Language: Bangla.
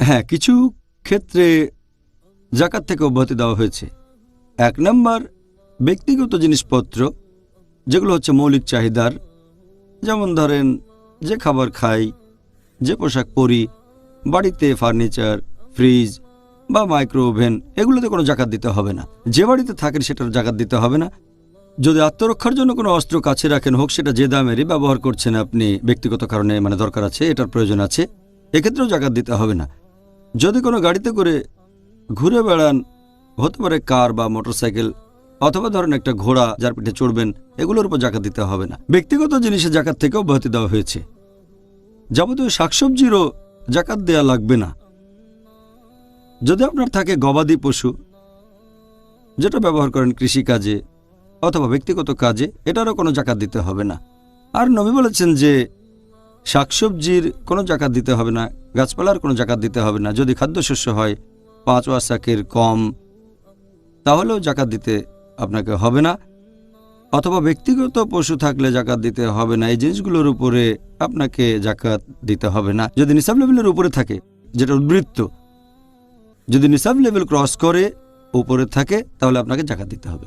হ্যাঁ কিছু ক্ষেত্রে জাকাত থেকে অব্যাহতি দেওয়া হয়েছে। এক নম্বর, ব্যক্তিগত জিনিসপত্র, যেগুলো হচ্ছে মৌলিক চাহিদার, যেমন ধরেন যে খাবার খাই, যে পোশাক পরি, বাড়িতে ফার্নিচার, ফ্রিজ বা মাইক্রো ওভেন এগুলোতে কোনো জাকাত দিতে হবে না। যে বাড়িতে থাকেন সেটার জাকাত দিতে হবে না। যদি আত্মরক্ষার জন্য কোনো অস্ত্র কাছে রাখেন হোক, সেটা যে দামেরই ব্যবহার করছেন আপনি, ব্যক্তিগত কারণে মানে দরকার আছে, এটার প্রয়োজন আছে, এক্ষেত্রেও জাকাত দিতে হবে না। যদি কোনো গাড়িতে করে ঘুরে বেড়ান, হতে পারে কার বা মোটরসাইকেল, অথবা ধরেন একটা ঘোড়া যার পিঠে চড়বেন, এগুলোর উপর জাকাত দিতে হবে না। ব্যক্তিগত জিনিসে জাকাত থেকেও অব্যাহতি দেওয়া হয়েছে। যাবতীয় শাকসবজিরও জাকাত দেওয়া লাগবে না। যদি আপনার থাকে গবাদি পশু, যেটা ব্যবহার করেন কৃষিকাজে অথবা ব্যক্তিগত কাজে, এটারও কোনো জাকাত দিতে হবে না। আর নবী বলেছেন যে শাকসবজির কোনো জাকাত দিতে হবে না, গাছপালার কোনো জাকাত দিতে হবে না। যদি খাদ্যশস্য হয়, পাঁচ ওয়াসাকের কম, তাহলেও জাকাত দিতে আপনাকে হবে না। অথবা ব্যক্তিগত পশু থাকলে জাকাত দিতে হবে না। এই জিনিসগুলোর উপরে আপনাকে জাকাত দিতে হবে না। যদি নিসাব লেভেলের উপরে থাকে, যেটা উদ্বৃত্ত, যদি নিসাব লেভেল ক্রস করে, উপরে থাকে, তাহলে আপনাকে জাকাত দিতে হবে।